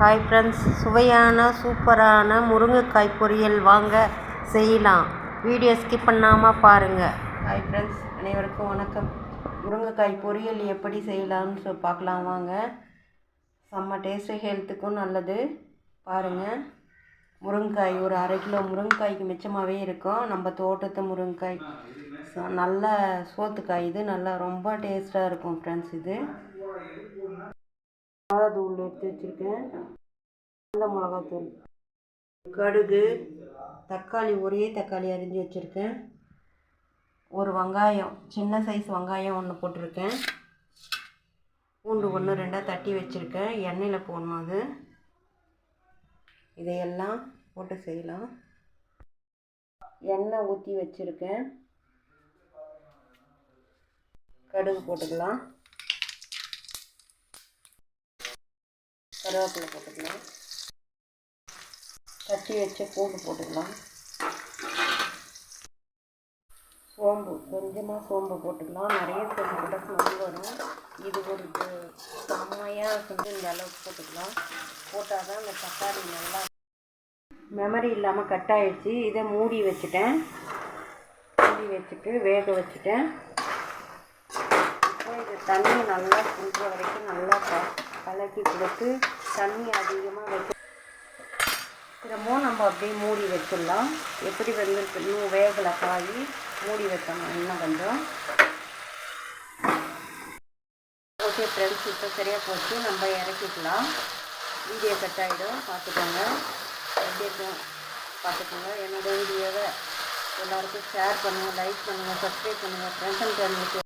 Hi friends சுவையான சூப்பரான முருங்கைக்காய் பொரியல் வாங்க செய்யலாம். வீடியோ ஸ்கிப் பண்ணாமல் பாருங்கள் ஹாய் ஃப்ரெண்ட்ஸ் அனைவருக்கும் வணக்கம். முருங்கைக்காய் பொரியல் எப்படி செய்யலாம்னு சொ பார்க்கலாம் வாங்க. செம்ம டேஸ்ட்டு ஹெல்த்துக்கும் நல்லது. பாருங்கள் முருங்கைக்காய் ஒரு அரை கிலோ முருங்கைக்காய்க்கு மிச்சமாகவே இருக்கும். நம்ம தோட்டத்து முருங்கைக்காய். நல்ல சோத்துக்காய் இது. நல்லா ரொம்ப டேஸ்ட்டாக இருக்கும் ஃப்ரெண்ட்ஸ் இது. மிளகாத்தூள் எடுத்து வச்சுருக்கேன். அந்த மிளகாத்தூள். கடுகு தக்காளி ஒரே தக்காளி அரிஞ்சு வச்சுருக்கேன். ஒரு வெங்காயம் சின்ன சைஸ் வெங்காயம் ஒன்று போட்டிருக்கேன். பூண்டு ஒன்று ரெண்டாக தட்டி வச்சுருக்கேன். எண்ணெயில் போடணும் அது. இதையெல்லாம் போட்டு செய்யலாம். எண்ணெய் ஊற்றி வச்சுருக்கேன். கடுகு போட்டுக்கலாம். கருவேப்பிலை போட்டுக்கலாம். தட்டி வச்ச பூண்டு போட்டுக்கலாம். சோம்பு கொஞ்சமாக சோம்பு போட்டுக்கலாம். நிறைய சோம்பு போட்டால் ஸ்மெல் வரும். இது ஒரு செம்மையாக செஞ்சு இந்த அளவுக்கு போட்டுக்கலாம். போட்டால் தான் இந்த தக்காளி நல்லா மெமரி இல்லாமல் கட் ஆகிடுச்சு இதை மூடி வச்சுட்டேன். மூடி வச்சுட்டு வேக வச்சுட்டேன். இப்போ இது தண்ணி நல்லா சுண்டுற வரைக்கும் நல்லா க கலக்கி கொடுத்து தண்ணி அதிகமாக வைக்க திரும்பவும் நம்ம அப்படியே மூடி வச்சிடலாம். எப்படி வெந்திருக்கு இன்னும் வேகலை காய் மூடி வைக்கணும். இன்னும் கொஞ்சம். ஓகே ஃப்ரெண்ட்ஸ் இப்போ சரியாக போச்சு. நம்ம இறக்கிக்கலாம். வீடியோ கட் ஆகிடும் பார்த்துக்கோங்க. எப்படி இருக்கும்? பார்த்துக்கோங்க. என்னோடய வீடியோவை எல்லாருக்கும் ஷேர் பண்ணுங்கள் லைக் பண்ணுங்கள் சப்ஸ்கிரைப் பண்ணுங்கள் ஃப்ரெண்ட்ஸ் அண்ட் ஃபேமிலிக்கு